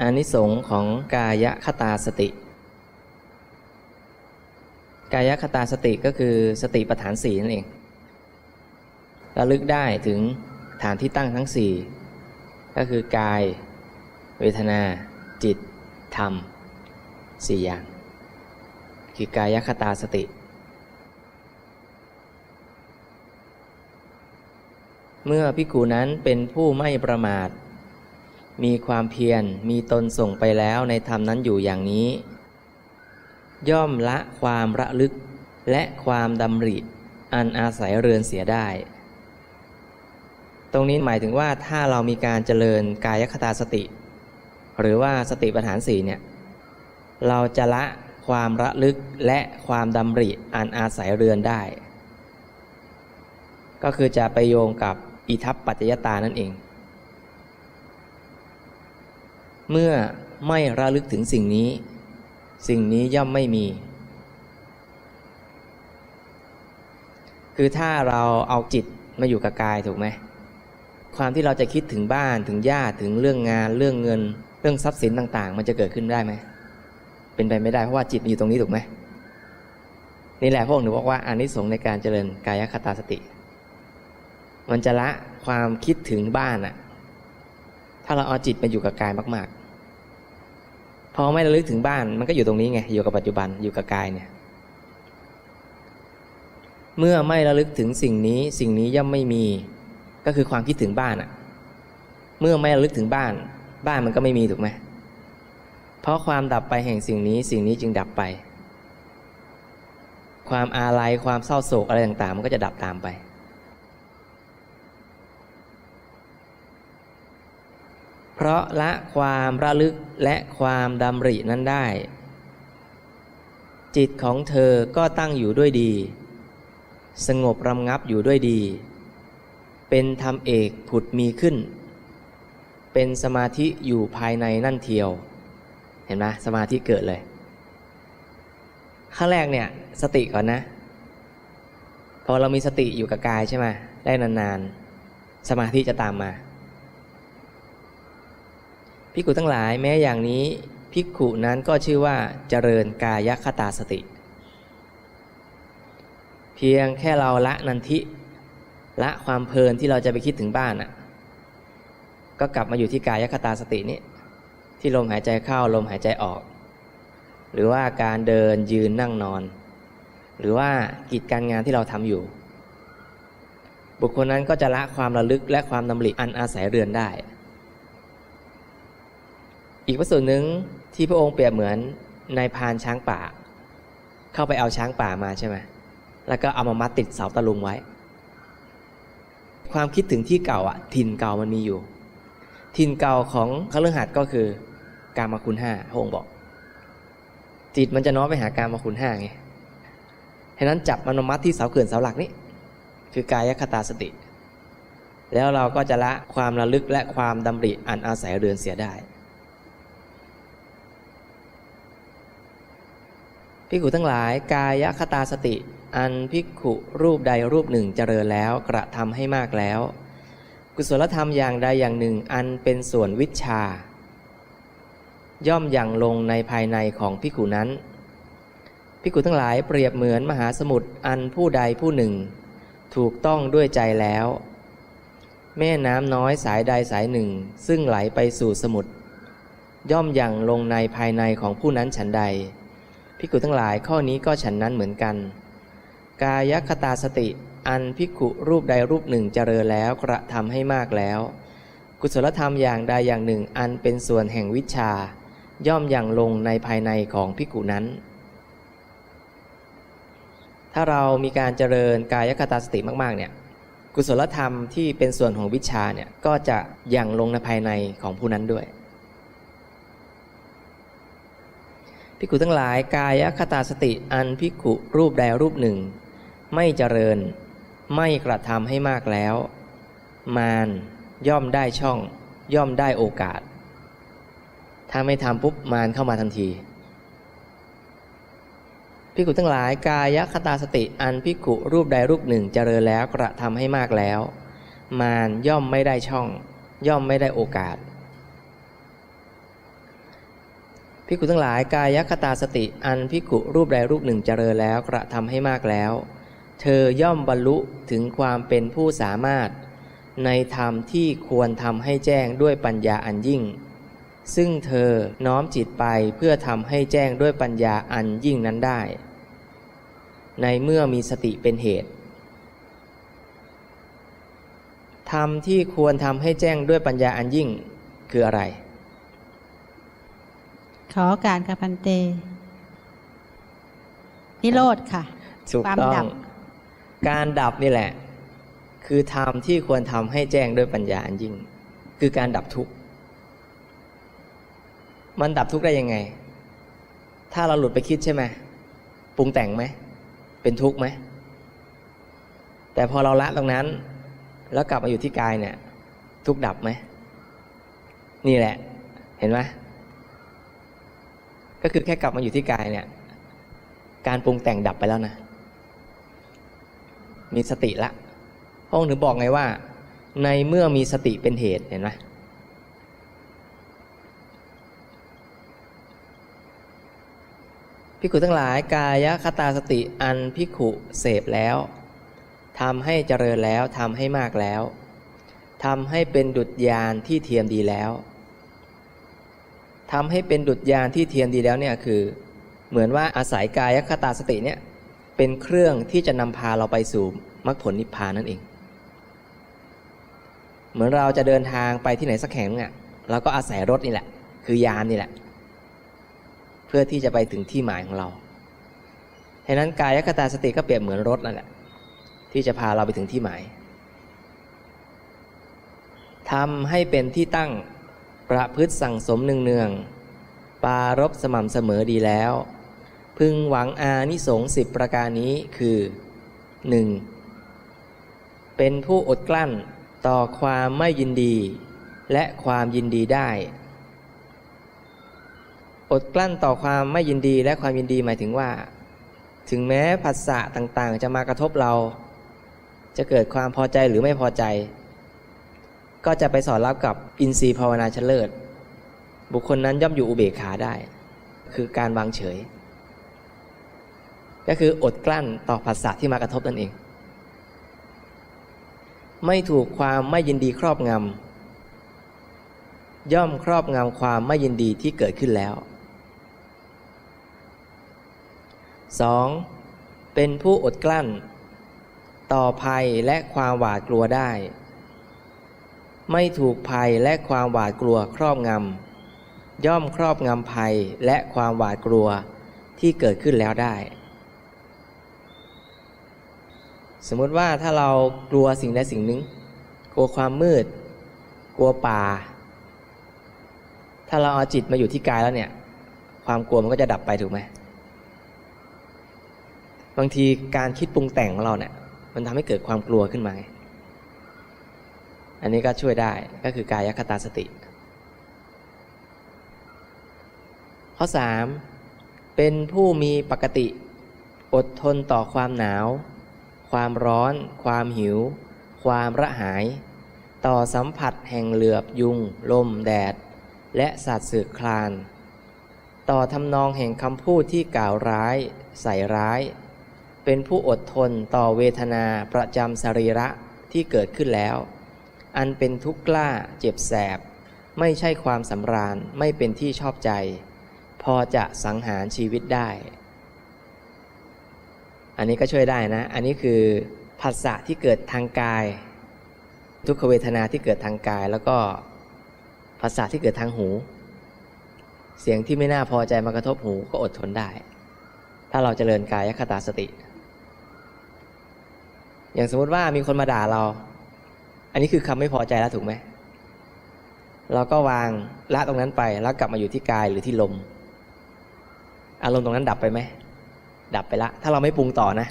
อานิสงส์ของกายคตาสติ กายคตาสติก็คือสติปัฏฐานสี่นั่นเองระลึกได้ถึงฐานที่ตั้งทั้งสี่ก็คือกาย เวทนา จิต ธรรมสี่อย่าง คือกายคตาสติ เมื่อพิกูนั้นเป็นผู้ไม่ประมาท มีความเพียรมีตนส่งไปแล้วในธรรมนั้นอยู่อย่างนี้ ย่อมละความระลึกและความดำริอันอาศัยเรือนเสียได้ ตรงนี้หมายถึงว่าถ้าเรามีการเจริญกายคตาสติ หรือว่าสติปัฏฐานสีเนี่ยเราจะละความระลึกและความดำริอันอาศัยเรือนได้ ก็คือจะไปโยงกับอิทัปปัจจยตานั่นเอง เมื่อไม่ระลึกถึงสิ่งนี้ สิ่งนี้ย่อมไม่มี คือถ้าเราเอาจิตมาอยู่กับกายถูกไหมความที่เราจะคิดถึงบ้านถึงญาติถึงเรื่องงานเรื่องเงิน เรื่องทรัพย์สินต่างๆ มันจะเกิดขึ้นได้ไหมเป็นไปไม่ได้เพราะว่าจิตมันอยู่ตรงนี้ถูกไหมนี่แหละพวกหนูบอกว่าอานิสงส์ในการเจริญกายคตาสติ มันจะละความคิดถึงบ้านอะถ้าเราเอาจิตมาอยู่กับกายมากๆ พอไม่ระลึกถึงบ้านมันก็อยู่ตรงนี้ไงอยู่กับปัจจุบันอยู่กับกายเนี่ยเมื่อไม่ระลึกถึงสิ่งนี้สิ่งนี้ย่อมไม่มีก็คือความคิดถึงบ้านอะเมื่อไม่ระลึกถึงบ้าน บ้านมันก็ไม่มีถูกไหมเพราะความดับไปแห่งสิ่งนี้สิ่งนี้จึงดับไป ความอาลัยความเศร้าโศกอะไรต่างๆ มันก็จะดับตามไป เพราะละความระลึกและความดำรินั้นได้ จิตของเธอก็ตั้งอยู่ด้วยดี สงบรำงับอยู่ด้วยดี เป็นธรรมเอกผุดมีขึ้น เป็นสมาธิอยู่ภายในนั่นเทียว เห็นไหมสมาธิเกิดเลยขั้นแรกเนี่ยสติก่อนนะ พอเรามีสติอยู่กับกายใช่ไหมได้นานๆ สมาธิจะตามมา พิกขุทั้งหลายแม้อย่างนี้พิกขุนั้นก็ชื่อว่าเจริญกายคตาสติ เพียงแค่เราละนันทิละความเพลินที่เราจะไปคิดถึงบ้านน่ะก็กลับมาอยู่ที่กายคตาสตินี้ที่ลมหายใจเข้าลมหายใจออก หรือว่าการเดินยืนนั่งนอน หรือว่ากิจการงานที่เราทำอยู่ บุคคลนั้นก็จะละความระลึกและความดำริอันอาศัยเรือนได้ อีกพระสูตรหนึ่งที่พระองค์เปรียบเหมือนนายพานช้างป่า เข้าไปเอาช้างป่ามาใช่ไหมแล้วก็เอามามัดติดเสาตะลุงไว้ ความคิดถึงที่เก่าอะ ถิ่นเก่ามันมีอยู่ ถิ่นเก่าของขฤหัสถ์ก็คือ การมาคุณห้าพระองค์บอก จิตมันจะน้อมไปหาการมาคุณห้าไงฉะนั้นจับมันมามัดที่เสาเขื่อนเสาหลักนี่คือกายคตาสติ แล้วเราก็จะละความระลึกและความดำริอันอาศัยเรือนเสียได้ ภิกขุทั้งหลายกายคตาสติ อันภิกขุรูปใดรูปหนึ่งเจริญแล้วกระทำให้มากแล้ว กุศลธรรมอย่างใดอย่างหนึ่งอันเป็นส่วนวิชา ย่อมอย่างลงในภายในของภิกขุนั้นภิกขุทั้งหลายเปรียบเหมือนมหาสมุทรอันผู้ใดผู้หนึ่ง ถูกต้องด้วยใจแล้ว แม่น้ำน้อยสายใดสายหนึ่ง ซึ่งไหลไปสู่สมุทรย่อมอย่างลงในภายในของผู้นั้นฉันใด ภิกขุทั้งหลายข้อนี้ก็ฉันนั้นเหมือนกัน กายคตาสติ อันภิกขุรูปใดรูปหนึ่งเจริญแล้วกระทำให้มากแล้ว กุศลธรรมอย่างใดอย่างหนึ่งอันเป็นส่วนแห่งวิชา ย่อมอย่างลงในภายในของภิกขุนั้น ถ้าเรามีการเจริญกายคตาสติมากๆเนี่ยกุศลธรรมที่เป็นส่วนของวิชาเนี่ยก็จะอย่างลงในภายในของผู้นั้นด้วย ภิกขุทั้งหลายกายคตาสติอันภิกขุรูปใดรูปหนึ่ง ไม่เจริญ ไม่กระทำให้มากแล้ว มารย่อมได้ช่อง ย่อมได้โอกาส ถ้าไม่ทำปุ๊บมารเข้ามาทันทีภิกขุทั้งหลายกายคตาสติอันภิกขุรูปใดรูปหนึ่งเจริญแล้วกระทำให้มากแล้ว มารย่อมไม่ได้ช่อง ย่อมไม่ได้โอกาส พิกุทั้งหลายกายคตาสติอันพิกุรูปใดรูปหนึ่งเจริญแล้วกระทำให้มากแล้ว เธอย่อมบรรลุถึงความเป็นผู้สามารถ ในธรรมที่ควรทำให้แจ้งด้วยปัญญาอันยิ่ง ซึ่งเธอน้อมจิตไปเพื่อทำให้แจ้งด้วยปัญญาอันยิ่งนั้นได้ ในเมื่อมีสติเป็นเหตุธรรมที่ควรทำให้แจ้งด้วยปัญญาอันยิ่งคืออะไร ขอการค่ะพันเต นิโรธค่ะถูกความต้อดังบการดับนี่แหละ คือธรรมที่ควรทำให้แจ้งด้วยปัญญาอันยิ่ง คือการดับทุกข์ มันดับทุกข์ได้ยังไง ถ้าเราหลุดไปคิดใช่ไหมปรุงแต่งไหม เป็นทุกข์ไหม แต่พอเราละตรงนั้น แล้วกลับมาอยู่ที่กายเนี่ย ทุกข์ดับไหม นี่แหละ เห็นไหม ก็คือแค่กลับมาอยู่ที่กายเนี่ย การปรุงแต่งดับไปแล้วนะ มีสติละพระองค์ถึงบอกไงว่า ในเมื่อมีสติเป็นเหตุเห็นไหมพิกขุทั้งหลายกายคตาสติอันพิกขุเสพแล้วทำให้เจริญแล้วทำให้มากแล้วทำให้เป็นดุจยานที่เทียมดีแล้ว ทำให้เป็นดุจยานที่เทียมดีแล้วเนี่ยคือ เหมือนว่าอาศัยกายคตาสติเนี่ยเป็นเครื่องที่จะนำพาเราไปสู่มรรคผลนิพพานนั่นเอง เหมือนเราจะเดินทางไปที่ไหนสักแห่งเนี่ยเราก็อาศัยรถนี่แหละ คือยานนี่แหละ เพื่อที่จะไปถึงที่หมายของเราฉะนั้นกายคตาสติก็เปรียบเหมือนรถนั่นแหละ ที่จะพาเราไปถึงที่หมายทำให้เป็นที่ตั้ง ประพฤติสั่งสมเนืองๆปารบสม่ำเสมอดีแล้ว พึงหวังอานิสงส์สิบประการนี้คือ 1. เป็นผู้อดกลั้นต่อความไม่ยินดี และความยินดีได้ อดกลั้นต่อความไม่ยินดีและความยินดีหมายถึงว่า ถึงแม้ผัสสะต่างๆ จะมากระทบเรา จะเกิดความพอใจหรือไม่พอใจ ก็จะไปสอนรับกับอินทรีย์ภาวนาเฉลิศ บุคคลนั้นย่อมอยู่อุเบกขาได้ คือการวางเฉย ก็คืออดกลั้นต่อภาษาที่มากระทบนั่นเอง ไม่ถูกความไม่ยินดีครอบงำย่อมครอบงำความไม่ยินดีที่เกิดขึ้นแล้ว 2. เป็นผู้อดกลั้น ต่อภัยและความหวาดกลัวได้ ไม่ถูกภัยและความหวาดกลัวครอบงำย่อมครอบงำภัยและความหวาดกลัวที่เกิดขึ้นแล้วได้ สมมติว่าถ้าเรากลัวสิ่งใดสิ่งหนึ่ง กลัวความมืด กลัวป่า ถ้าเราเอาจิตมาอยู่ที่กายแล้วเนี่ย ความกลัวมันก็จะดับไปถูกไหมบางทีการคิดปรุงแต่งของเราเนี่ย มันทำให้เกิดความกลัวขึ้นมาไง อันนี้ก็ช่วยได้ก็คือกายคตาสติ ข้อ 3. เป็นผู้มีปกติ อดทนต่อความหนาว ความร้อน ความหิว ความระหาย ต่อสัมผัสแห่งเหลือบยุง ลมแดด และสัตว์สึกคลาน ต่อทำนองแห่งคำพูดที่กล่าวร้าย ใส่ร้าย เป็นผู้อดทนต่อเวทนาประจำสรีระที่เกิดขึ้นแล้ว อันเป็นทุกข์กล้าเจ็บแสบ ไม่ใช่ความสำราญไม่เป็นที่ชอบใจ พอจะสังหารชีวิตได้ อันนี้ก็ช่วยได้นะ อันนี้คือผัสสะที่เกิดทางกาย ทุกขเวทนาที่เกิดทางกาย แล้วก็ภาษาที่เกิดทางหู เสียงที่ไม่น่าพอใจมากระทบหูก็อดทนได้ ถ้าเราจเจริญกายคตาสติ อย่างสมมติว่ามีคนมาด่าเรา อันนี้คือคำไม่พอใจแล้วถูกไหมเราก็วางละตรงนั้นไปแล้วกลับมาอยู่ที่กายหรือที่ลม อารมณ์ตรงนั้นดับไปไหมดับไปละ ถ้าเราไม่ปรุงต่อนะ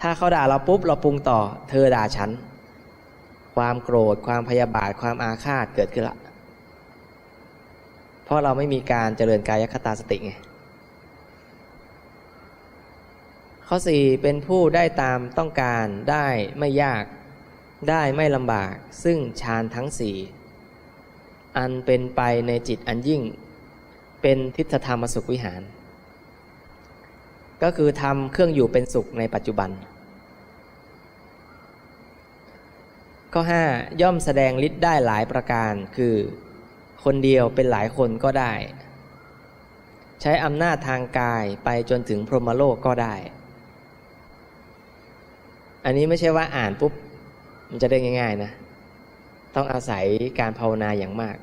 ถ้าเขาด่าเราปุ๊บเราปรุงต่อ เธอด่าฉัน ความโกรธ ความพยาบาท ความอาฆาตเกิดขึ้นละ เพราะเราไม่มีการเจริญกายคตาสติไง ข้อ4เป็นผู้ได้ตามต้องการได้ไม่ยาก ได้ไม่ลำบากซึ่งฌานทั้งสี่อันเป็นไปในจิตอันยิ่ง เป็นทิฏฐธรรมสุขวิหาร ก็คือทำเครื่องอยู่เป็นสุขในปัจจุบัน ข้อ 5 ย่อมแสดงฤทธิ์ได้หลายประการคือ คนเดียวเป็นหลายคนก็ได้ ใช้อำนาจทางกายไปจนถึงพรหมโลกก็ได้ อันนี้ไม่ใช่ว่าอ่านปุ๊บ มันจะได้ง่าย ๆ นะ ต้องอาศัยการภาวนาอย่างมาก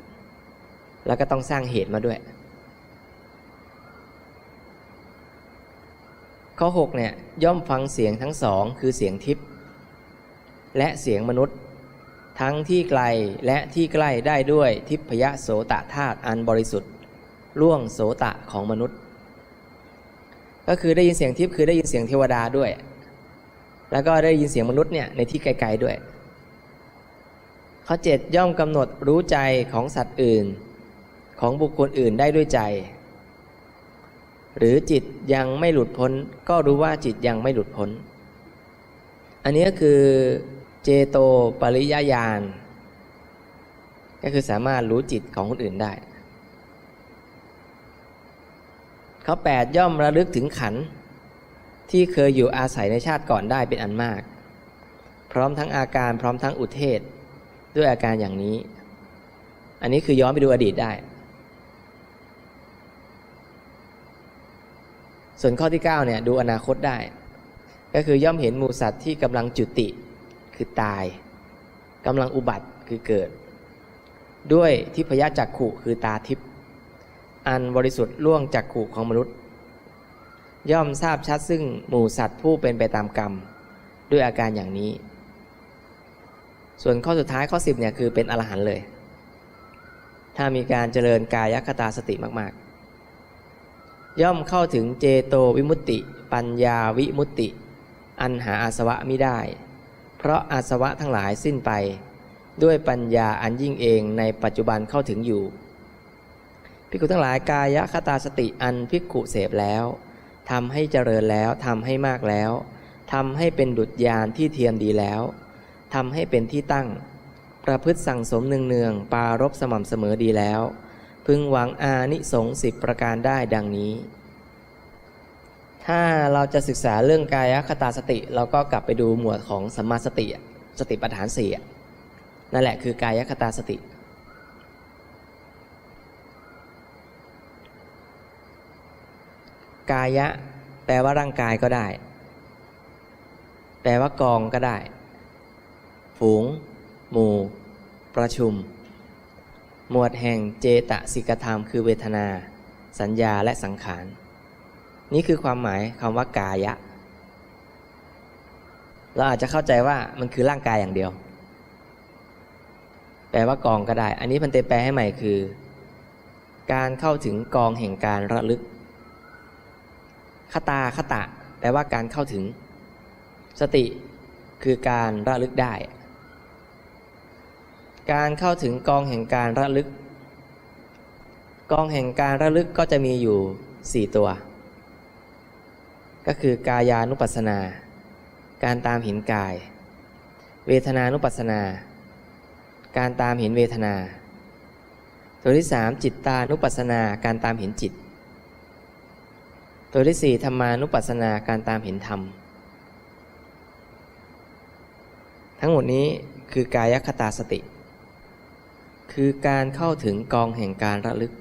แล้วก็ต้องสร้างเหตุมาด้วย ข้อ 6 เนี่ยย่อมฟังเสียงทั้งสองคือเสียงทิพย์และเสียงมนุษย์ ทั้งที่ไกลและที่ใกล้ได้ด้วยทิพยโสตธาตุอันบริสุทธิ์ล่วงโสตะของมนุษย์ ก็คือได้ยินเสียงทิพย์คือได้ยินเสียงเทวดาด้วย แล้วก็ได้ยินเสียงมนุษย์เนี่ยในที่ไกลๆด้วย ข้อ7ย่อมกำหนดรู้ใจของสัตว์อื่น ของบุคคลอื่นได้ด้วยใจ หรือจิตยังไม่หลุดพ้น ก็รู้ว่าจิตยังไม่หลุดพ้น อันนี้ก็คือเจโตปริยญาณก็คือสามารถรู้จิตของคนอื่นได้ข้อ8ย่อมระลึกถึงขันที่เคยอยู่อาศัยในชาติก่อนได้เป็นอันมาก พร้อมทั้งอาการพร้อมทั้งอุเทศ ด้วยอาการอย่างนี้ อันนี้คือย้อนไปดูอดีตได้ ส่วนข้อที่9เนี่ยดูอนาคตได้ ก็คือย่อมเห็นหมูสัตว์ที่กำลังจุติคือตายกำลังอุบัติคือเกิด ด้วยทิพยจักขุคือตาทิพย์อันบริสุทธิ์ล่วงจักขุของมนุษย์ ย่อมทราบชัดซึ่งหมู่สัตว์ผู้เป็นไปตามกรรม ด้วยอาการอย่างนี้ ส่วนข้อสุดท้ายข้อ 10เนี่ยคือเป็นอรหันต์เลย ถ้ามีการเจริญกายคตาสติมากๆ ย่อมเข้าถึงเจโตวิมุตติ ปัญญาวิมุตติ อันหาอาสวะไม่ได้ เพราะอาสวะทั้งหลายสิ้นไป ด้วยปัญญาอันยิ่งเองในปัจจุบันเข้าถึงอยู่ภิกขุทั้งหลายกายคตาสติอันภิกขุเสพแล้วทำให้เจริญแล้วทำให้มากแล้วทำให้เป็นดุจยานที่เทียมดีแล้ว ทำให้เป็นที่ตั้ง ประพฤติสั่งสมเนืองๆปารบสม่ำเสมอดีแล้ว พึงหวังอานิสงส์สิบประการได้ดังนี้ ถ้าเราจะศึกษาเรื่องกายคตาสติ เราก็กลับไปดูหมวดของสัมมาสติ สติปัฏฐานสี่นั่นแหละคือกายคตาสติกายะ แปลว่าร่างกายก็ได้ แปลว่ากองก็ได้ ฝูง หมู่ ประชุม หมวดแห่งเจตสิกธรรม คือเวทนา สัญญาและสังขาร นี่คือความหมายคำว่ากายะ เราอาจจะเข้าใจว่ามันคือร่างกายอย่างเดียว แปลว่ากองก็ได้ อันนี้พันเตแปลให้ใหม่คือ การเข้าถึงกองแห่งการระลึกคตาคตะแปลว่าการเข้าถึง สติคือการระลึกได้ การเข้าถึงกองแห่งการระลึก กองแห่งการระลึกก็จะมีอยู่สี่ตัว ก็คือกายานุปัสสนา การตามเห็นกาย เวทนานุปัสสนา การตามเห็นเวทนา ตัวที่สามจิตตานุปัสสนาการตามเห็นจิต ตัวที่สี่ธรรมานุปัสสนาการตามเห็นธรรม ทั้งหมดนี้คือกายคตาสติ คือการเข้าถึงกองแห่งการระลึก